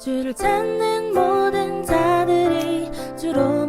주를 찾는 모든 자들이 주로